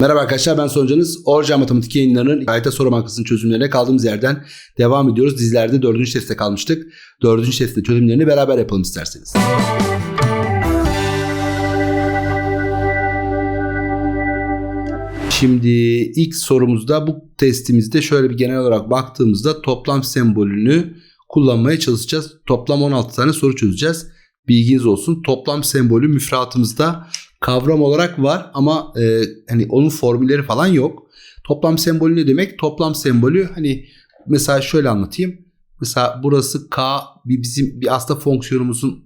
Merhaba arkadaşlar ben Soncanız. Orca Matematik yayınlarının gayet soru bankasının çözümlerine kaldığımız yerden devam ediyoruz. Dizilerde dördüncü testte kalmıştık. Dördüncü testte çözümlerini beraber yapalım isterseniz. Şimdi ilk sorumuzda bu testimizde şöyle bir genel olarak baktığımızda toplam sembolünü kullanmaya çalışacağız. Toplam 16 tane soru çözeceğiz. Bilginiz olsun. Toplam sembolü müfredatımızda kavram olarak var ama e, hani onun formülleri falan yok. Toplam sembolü ne demek? Toplam sembolü hani mesela şöyle anlatayım. Mesela burası k bir bizim bir aslında fonksiyonumuzun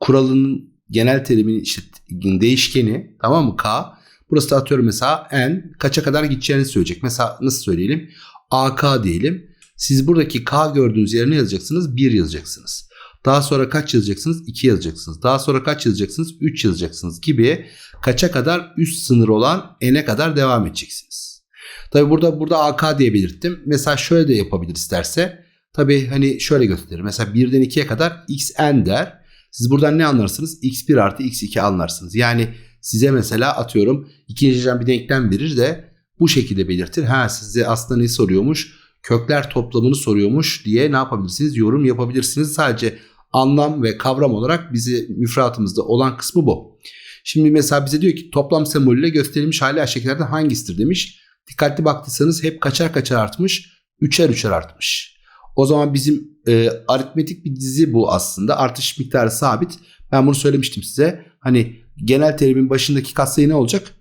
kuralının genel teriminin işte değişkeni tamam mı k? Burası da atıyorum mesela n kaça kadar gideceğini söyleyecek. Mesela nasıl söyleyelim? ak diyelim. Siz buradaki k gördüğünüz yerine yazacaksınız 1 yazacaksınız. Daha sonra kaç yazacaksınız? 2 yazacaksınız. Daha sonra kaç yazacaksınız? 3 yazacaksınız gibi kaça kadar üst sınır olan n'e kadar devam edeceksiniz. Tabi burada burada AK diye belirttim. Mesela şöyle de yapabilir isterse. Tabi hani şöyle gösterir. Mesela 1'den 2'ye kadar xn der. Siz buradan ne anlarsınız? x1 artı x2 anlarsınız. Yani size mesela atıyorum ikinci dereceden bir denklem verir de bu şekilde belirtir. Ha size aslında ne soruyormuş? Kökler toplamını soruyormuş diye ne yapabilirsiniz? Yorum yapabilirsiniz. Sadece anlam ve kavram olarak bizi müfredatımızda olan kısmı bu. Şimdi mesela bize diyor ki toplam sembolüyle gösterilmiş hali aşağıdakilerden hangisidir demiş. Dikkatli baktıysanız hep kaçar kaçar artmış, üçer üçer artmış. O zaman bizim e, aritmetik bir dizi bu aslında. Artış miktarı sabit. Ben bunu söylemiştim size. Hani genel terimin başındaki katsayı ne olacak?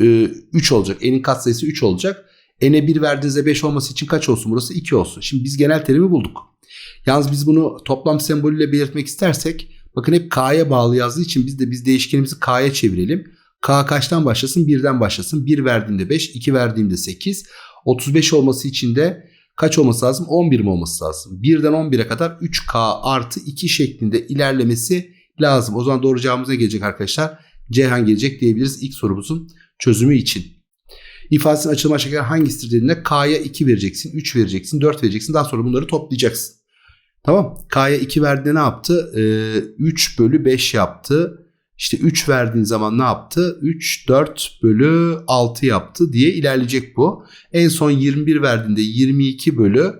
E, 3 olacak. N'in katsayısı 3 olacak. N'e 1 verdiğinizde 5 olması için kaç olsun burası? 2 olsun. Şimdi biz genel terimi bulduk. Yalnız biz bunu toplam sembolüyle belirtmek istersek bakın hep K'ya bağlı yazdığı için biz de biz değişkenimizi K'ya çevirelim. K kaçtan başlasın? 1'den başlasın. 1 verdiğimde 5, 2 verdiğimde 8. 35 olması için de kaç olması lazım? 11 mi olması lazım? 1'den 11'e kadar 3K artı 2 şeklinde ilerlemesi lazım. O zaman doğru cevabımız ne gelecek arkadaşlar? Ceyhan gelecek diyebiliriz ilk sorumuzun çözümü için. İfadesinin açılma şekli hangisidir dediğinde K'ya 2 vereceksin, 3 vereceksin, 4 vereceksin. Daha sonra bunları toplayacaksın. Tamam. K'ya 2 verdiğinde ne yaptı? Ee, 3 bölü 5 yaptı. İşte 3 verdiğin zaman ne yaptı? 3, 4 bölü 6 yaptı diye ilerleyecek bu. En son 21 verdiğinde 22 bölü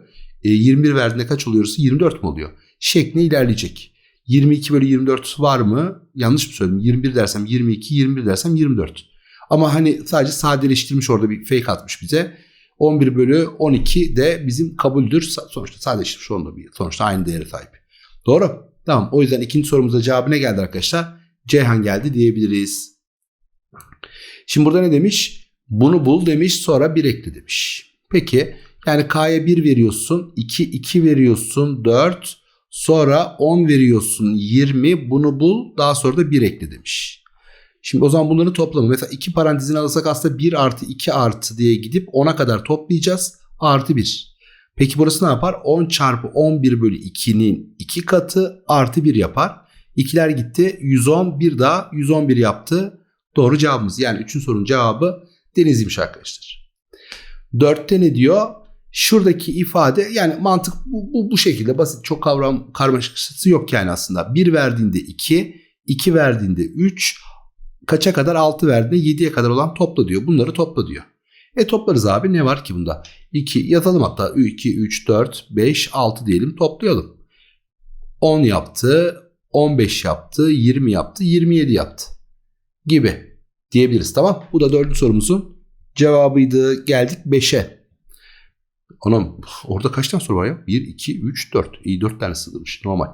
e, 21 verdiğinde kaç oluyorsa 24 mi oluyor? Şeklinde ilerleyecek. 22 bölü 24 var mı? Yanlış mı söyledim? 21 dersem 22, 21 dersem 24. Ama hani sadece sadeleştirmiş orada bir fake atmış bize. 11 bölü 12 de bizim kabuldür. Sonuçta sadeleştirmiş onda bir sonuçta aynı değere sahip. Doğru. Tamam o yüzden ikinci sorumuza cevabı ne geldi arkadaşlar? Ceyhan geldi diyebiliriz. Şimdi burada ne demiş? Bunu bul demiş sonra 1 ekle demiş. Peki yani K'ya 1 veriyorsun 2 2 veriyorsun 4 sonra 10 veriyorsun 20 bunu bul daha sonra da 1 ekle demiş. Şimdi o zaman bunların toplamı mesela iki parantezini alırsak aslında 1 artı 2 artı diye gidip 10'a kadar toplayacağız. Artı 1. Peki burası ne yapar? 10 çarpı 11 bölü 2'nin 2 katı artı 1 yapar. İkiler gitti. 110 bir daha 111 yaptı. Doğru cevabımız. Yani 3'ün sorunun cevabı deniziymiş arkadaşlar. 4'te ne diyor? Şuradaki ifade yani mantık bu, bu, bu şekilde basit. Çok kavram karmaşıklısı yok yani aslında. 1 verdiğinde 2, 2 verdiğinde 3, kaça kadar 6 verdiğinde 7'ye kadar olan topla diyor. Bunları topla diyor. E toplarız abi ne var ki bunda? 2 yazalım hatta 2, 3, 4, 5, 6 diyelim toplayalım. 10 yaptı, 15 yaptı, 20 yaptı, 27 yaptı gibi diyebiliriz tamam. Bu da dördüncü sorumuzun cevabıydı. Geldik 5'e. Anam orada kaç tane soru var ya? 1, 2, 3, 4. İyi 4 tane sığdırmış normal.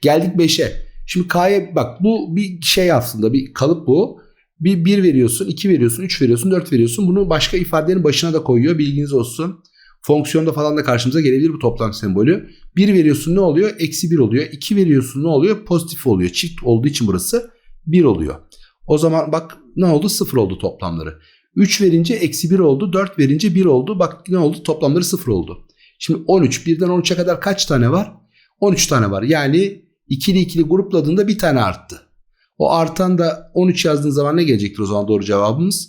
Geldik 5'e. Şimdi K'ya bak bu bir şey aslında bir kalıp bu. Bir 1 veriyorsun, 2 veriyorsun, 3 veriyorsun, 4 veriyorsun. Bunu başka ifadelerin başına da koyuyor. Bilginiz olsun. Fonksiyonda falan da karşımıza gelebilir bu toplam sembolü. 1 veriyorsun ne oluyor? Eksi 1 oluyor. 2 veriyorsun ne oluyor? Pozitif oluyor. Çift olduğu için burası 1 oluyor. O zaman bak ne oldu? 0 oldu toplamları. 3 verince eksi 1 oldu. 4 verince 1 oldu. Bak ne oldu? Toplamları 0 oldu. Şimdi 13. Birden 13'e kadar kaç tane var? 13 tane var. Yani ikili ikili grupladığında bir tane arttı. O artan da 13 yazdığın zaman ne gelecektir o zaman doğru cevabımız?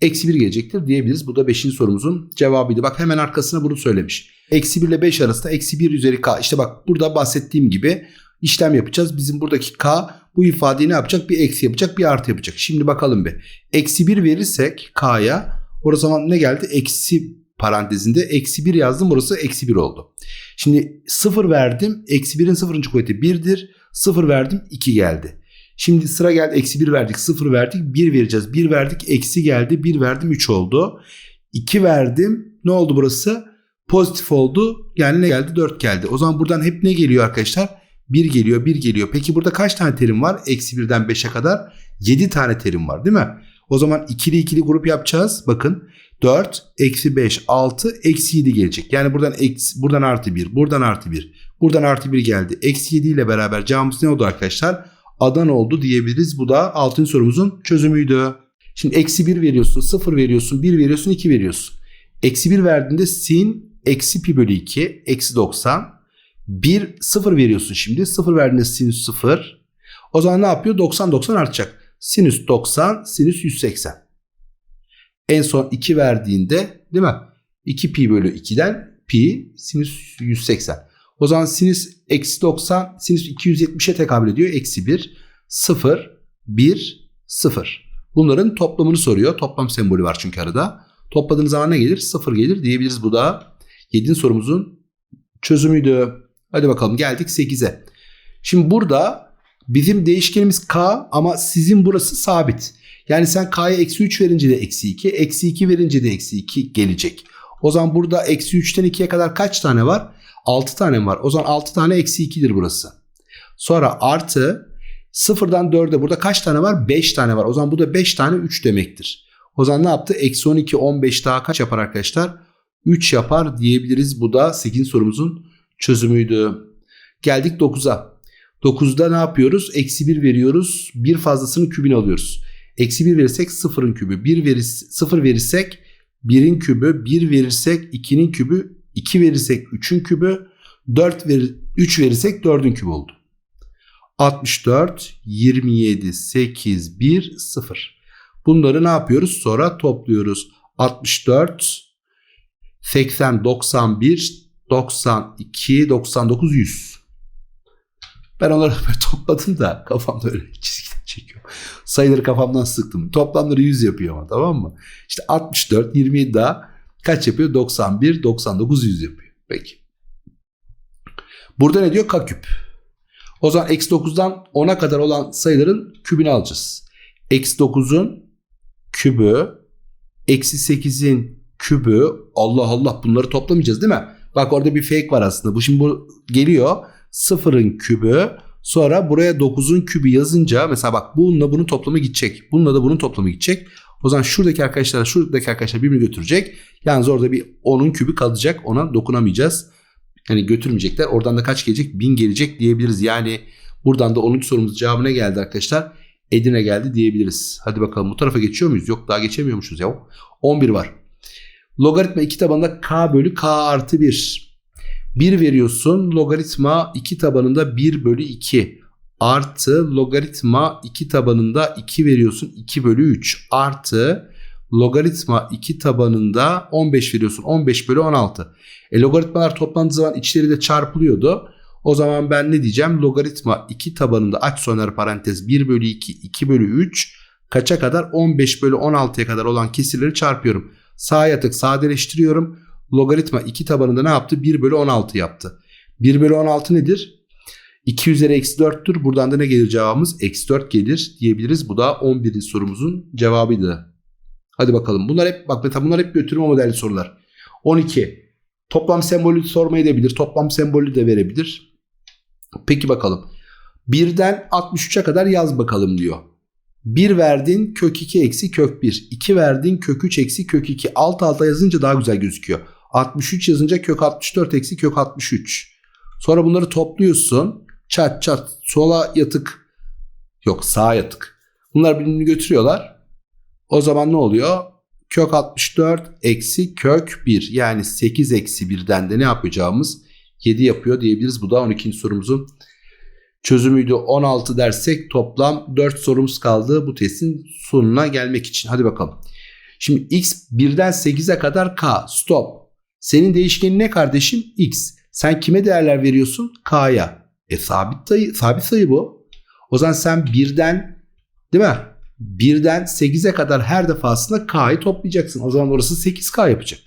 Eksi 1 gelecektir diyebiliriz. Bu da 5. sorumuzun cevabıydı. Bak hemen arkasına bunu söylemiş. Eksi 1 ile 5 arasında eksi 1 üzeri k. İşte bak burada bahsettiğim gibi işlem yapacağız. Bizim buradaki k bu ifadeyi ne yapacak? Bir eksi yapacak bir artı yapacak. Şimdi bakalım bir. Eksi 1 verirsek K'ya o zaman ne geldi? Eksi parantezinde eksi 1 yazdım burası eksi 1 oldu. Şimdi 0 verdim. Eksi 1'in 0. kuvveti 1'dir. 0 verdim 2 geldi. Şimdi sıra geldi eksi 1 verdik 0 verdik 1 vereceğiz. 1 verdik eksi geldi 1 verdim 3 oldu. 2 verdim ne oldu burası? Pozitif oldu yani ne geldi 4 geldi. O zaman buradan hep ne geliyor arkadaşlar? 1 geliyor 1 geliyor. Peki burada kaç tane terim var? Eksi 1'den 5'e kadar 7 tane terim var değil mi? O zaman ikili ikili grup yapacağız. Bakın 4, eksi 5, 6, eksi 7 gelecek. Yani buradan eksi, buradan artı 1, buradan artı 1, buradan artı 1 geldi. Eksi 7 ile beraber cevabımız ne oldu arkadaşlar? Adan oldu diyebiliriz. Bu da altın sorumuzun çözümüydü. Şimdi eksi 1 veriyorsun, 0 veriyorsun, 1 veriyorsun, 2 veriyorsun. Eksi 1 verdiğinde sin eksi pi bölü 2 eksi 90. 1 0 veriyorsun şimdi. 0 verdiğinde sinüs 0. O zaman ne yapıyor? 90 90 artacak. Sinüs 90, sinüs 180. En son 2 verdiğinde değil mi? 2 pi bölü 2'den pi sinüs 180. O zaman sinüs eksi 90 sinüs 270'e tekabül ediyor. Eksi 1, 0, 1, 0. Bunların toplamını soruyor. Toplam sembolü var çünkü arada. Topladığınız zaman ne gelir? 0 gelir diyebiliriz. Bu da 7. sorumuzun çözümüydü. Hadi bakalım geldik 8'e. Şimdi burada bizim değişkenimiz k ama sizin burası sabit. Yani sen k'ya eksi 3 verince de eksi 2, eksi 2 verince de eksi 2 gelecek. O zaman burada eksi 3'ten 2'ye kadar kaç tane var? 6 tane var. O zaman 6 tane eksi 2'dir burası. Sonra artı 0'dan 4'e burada kaç tane var? 5 tane var. O zaman bu da 5 tane 3 demektir. O zaman ne yaptı? Eksi 12, 15 daha kaç yapar arkadaşlar? 3 yapar diyebiliriz. Bu da 8 sorumuzun çözümüydü. Geldik 9'a. 9'da ne yapıyoruz? Eksi 1 veriyoruz. Bir fazlasının kübünü alıyoruz. Eksi 1 verirsek 0'ın kübü. 1 verir, 0 verirsek 1'in kübü. 1 verirsek 2'nin kübü. 2 verirsek 3'ün kübü. 4 verir, 3 verirsek 4'ün kübü oldu. 64, 27, 8, 1, 0. Bunları ne yapıyoruz? Sonra topluyoruz. 64, 80, 91, 92, 99, 100. Ben onları böyle topladım da kafamda öyle çizgiler. Sayıları kafamdan sıktım. Toplamları 100 yapıyor ama tamam mı? İşte 64, 27 daha kaç yapıyor? 91, 99, 100 yapıyor. Peki. Burada ne diyor? K küp. O zaman eksi 9'dan 10'a kadar olan sayıların kübünü alacağız. Eksi 9'un kübü, eksi 8'in kübü. Allah Allah bunları toplamayacağız değil mi? Bak orada bir fake var aslında. Bu şimdi bu geliyor. Sıfırın kübü. Sonra buraya 9'un kübü yazınca mesela bak bununla bunun toplamı gidecek. Bununla da bunun toplamı gidecek. O zaman şuradaki arkadaşlar şuradaki arkadaşlar birbirini götürecek. Yalnız orada bir 10'un kübü kalacak. Ona dokunamayacağız. Yani götürmeyecekler. Oradan da kaç gelecek? 1000 gelecek diyebiliriz. Yani buradan da 10. sorumuz cevabına geldi arkadaşlar. Edirne geldi diyebiliriz. Hadi bakalım bu tarafa geçiyor muyuz? Yok daha geçemiyormuşuz ya. 11 var. Logaritma 2 tabanında k bölü k artı 1. 1 veriyorsun. Logaritma 2 tabanında 1 bölü 2. Artı logaritma 2 tabanında 2 veriyorsun. 2 bölü 3. Artı logaritma 2 tabanında 15 veriyorsun. 15 bölü 16. E, logaritmalar toplandığı zaman içleri de çarpılıyordu. O zaman ben ne diyeceğim? Logaritma 2 tabanında aç sonar parantez 1 bölü 2, 2 bölü 3 kaça kadar? 15 bölü 16'ya kadar olan kesirleri çarpıyorum. Sağa yatık sadeleştiriyorum. Logaritma 2 tabanında ne yaptı? 1 bölü 16 yaptı. 1 bölü 16 nedir? 2 üzeri eksi 4'tür. Buradan da ne gelir cevabımız? Eksi 4 gelir diyebiliriz. Bu da 11. sorumuzun cevabıydı. Hadi bakalım. Bunlar hep bak mesela bunlar hep götürme modelli sorular. 12. Toplam sembolü sormayı da bilir. Toplam sembolü de verebilir. Peki bakalım. 1'den 63'e kadar yaz bakalım diyor. 1 verdin kök 2 eksi kök 1. 2 verdin kök 3 eksi kök 2. Alt alta yazınca daha güzel gözüküyor. 63 yazınca kök 64 eksi kök 63. Sonra bunları topluyorsun. Çat çat sola yatık. Yok sağa yatık. Bunlar birbirini götürüyorlar. O zaman ne oluyor? Kök 64 eksi kök 1. Yani 8 eksi 1'den de ne yapacağımız 7 yapıyor diyebiliriz. Bu da 12. sorumuzun çözümüydü. 16 dersek toplam 4 sorumuz kaldı bu testin sonuna gelmek için. Hadi bakalım. Şimdi x 1'den 8'e kadar k. Stop. Senin değişkenin ne kardeşim? x. Sen kime değerler veriyorsun? K'ya. E sabit sayı, sabit sayı bu. O zaman sen birden değil mi? Birden 8'e kadar her defasında K'yı toplayacaksın. O zaman orası 8K yapacak.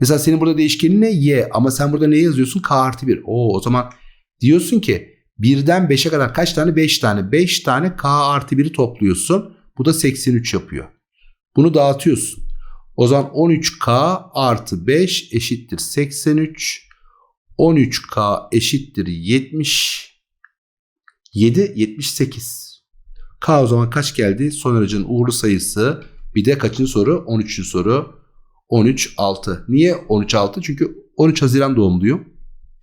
Mesela senin burada değişkenin ne? Y. Ama sen burada ne yazıyorsun? K artı 1. Oo, o zaman diyorsun ki birden 5'e kadar kaç tane? 5 tane. 5 tane K artı 1'i topluyorsun. Bu da 83 yapıyor. Bunu dağıtıyorsun. O zaman 13K artı 5 eşittir 83. 13K eşittir 70. 7 78. K o zaman kaç geldi? Son aracın uğurlu sayısı. Bir de kaçıncı soru? 13. soru. 13 6. Niye 13 6? Çünkü 13 Haziran doğumluyum.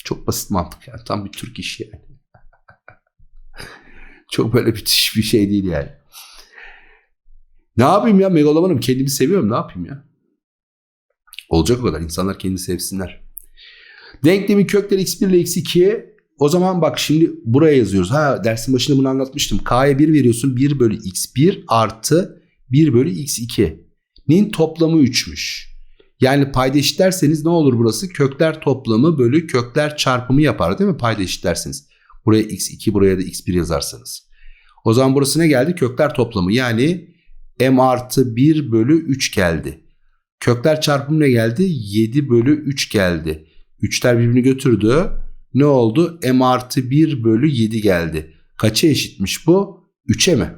Çok basit mantık yani. Tam bir Türk işi yani. Çok böyle müthiş bir şey değil yani. Ne yapayım ya megalomanım kendimi seviyorum ne yapayım ya. Olacak o kadar insanlar kendini sevsinler. Denklemin kökleri x1 ile x2 o zaman bak şimdi buraya yazıyoruz. Ha dersin başında bunu anlatmıştım. K'ya 1 veriyorsun 1 bölü x1 artı 1 bölü x2. Nin toplamı 3'müş. Yani payda eşitlerseniz ne olur burası? Kökler toplamı bölü kökler çarpımı yapar değil mi? Payda eşitlerseniz. Buraya x2 buraya da x1 yazarsanız. O zaman burası ne geldi? Kökler toplamı yani m artı 1 bölü 3 geldi. Kökler çarpımı ne geldi? 7 bölü 3 geldi. 3'ler birbirini götürdü. Ne oldu? m artı 1 bölü 7 geldi. Kaça eşitmiş bu? 3'e mi?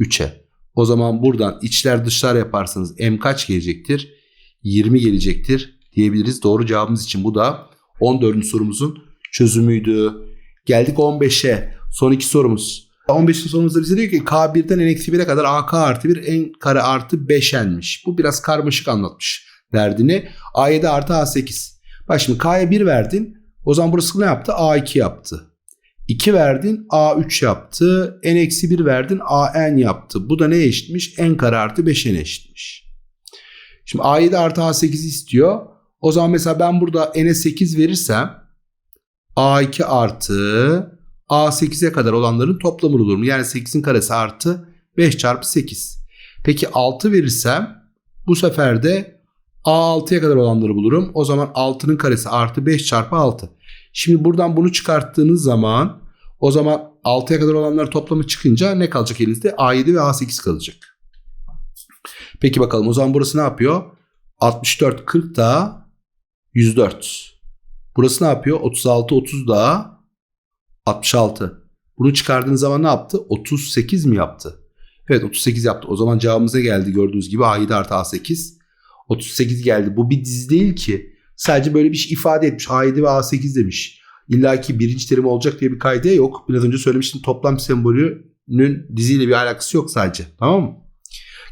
3'e. O zaman buradan içler dışlar yaparsanız m kaç gelecektir? 20 gelecektir diyebiliriz. Doğru cevabımız için bu da 14. sorumuzun çözümüydü. Geldik 15'e. Son iki sorumuz. 15. sorumuzda bize diyor ki K1'den n-1'e kadar AK artı 1 n kare artı 5n'miş. Bu biraz karmaşık anlatmış derdini. A7 artı A8. Bak şimdi K'ya 1 verdin. O zaman burası ne yaptı? A2 yaptı. 2 verdin A3 yaptı. N-1 verdin AN yaptı. Bu da ne eşitmiş? N kare artı 5n eşitmiş. Şimdi A7 artı A8 istiyor. O zaman mesela ben burada N'e 8 verirsem A2 artı A8'e kadar olanların toplamını bulurum. Yani 8'in karesi artı 5 çarpı 8. Peki 6 verirsem bu sefer de A6'ya kadar olanları bulurum. O zaman 6'nın karesi artı 5 çarpı 6. Şimdi buradan bunu çıkarttığınız zaman o zaman 6'ya kadar olanlar toplamı çıkınca ne kalacak elinizde? A7 ve A8 kalacak. Peki bakalım o zaman burası ne yapıyor? 64 40 daha 104. Burası ne yapıyor? 36 30 daha 66. Bunu çıkardığınız zaman ne yaptı? 38 mi yaptı? Evet 38 yaptı. O zaman cevabımız ne geldi gördüğünüz gibi A7 artı A8. 38 geldi. Bu bir dizi değil ki. Sadece böyle bir şey ifade etmiş. A7 ve A8 demiş. İlla ki birinci terim olacak diye bir kaydı yok. Biraz önce söylemiştim toplam sembolünün diziyle bir alakası yok sadece. Tamam mı?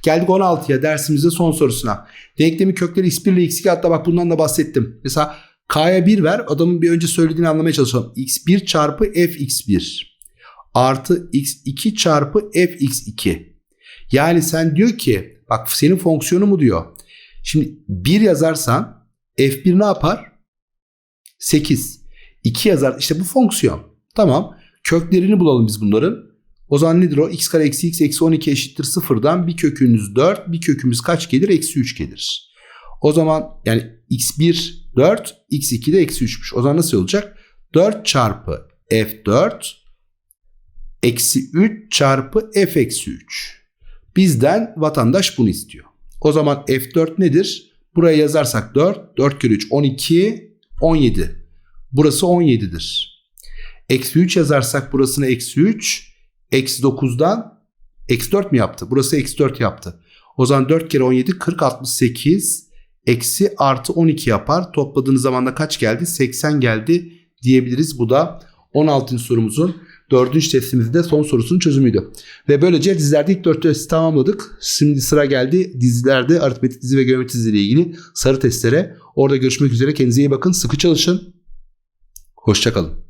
Geldik 16'ya dersimizde son sorusuna. Denklemin kökleri x1 ile x2 hatta bak bundan da bahsettim. Mesela k'ya 1 ver adamın bir önce söylediğini anlamaya çalışalım. x1 çarpı fx1 artı x2 çarpı fx2. Yani sen diyor ki bak senin fonksiyonu mu diyor. Şimdi 1 yazarsan f1 ne yapar? 8. 2 yazar işte bu fonksiyon. Tamam. Köklerini bulalım biz bunların. O zaman nedir o? x kare eksi x eksi 12 eşittir sıfırdan bir kökümüz 4 bir kökümüz kaç gelir? Eksi 3 gelir. O zaman yani x1 4 x2 de eksi 3'müş. O zaman nasıl olacak? 4 çarpı f4 eksi 3 çarpı f eksi 3. Bizden vatandaş bunu istiyor. O zaman f4 nedir? Buraya yazarsak 4. 4 kere 3 12 17. Burası 17'dir. Eksi 3 yazarsak burasını eksi 3. Eksi 9'dan eksi 4 mi yaptı? Burası eksi 4 yaptı. O zaman 4 kere 17 40 68 eksi artı 12 yapar. Topladığınız zaman da kaç geldi? 80 geldi diyebiliriz. Bu da 16. sorumuzun 4. testimizde son sorusunun çözümüydü. Ve böylece dizilerde ilk 4 testi tamamladık. Şimdi sıra geldi dizilerde aritmetik dizi ve geometri dizi ile ilgili sarı testlere. Orada görüşmek üzere. Kendinize iyi bakın. Sıkı çalışın. Hoşçakalın.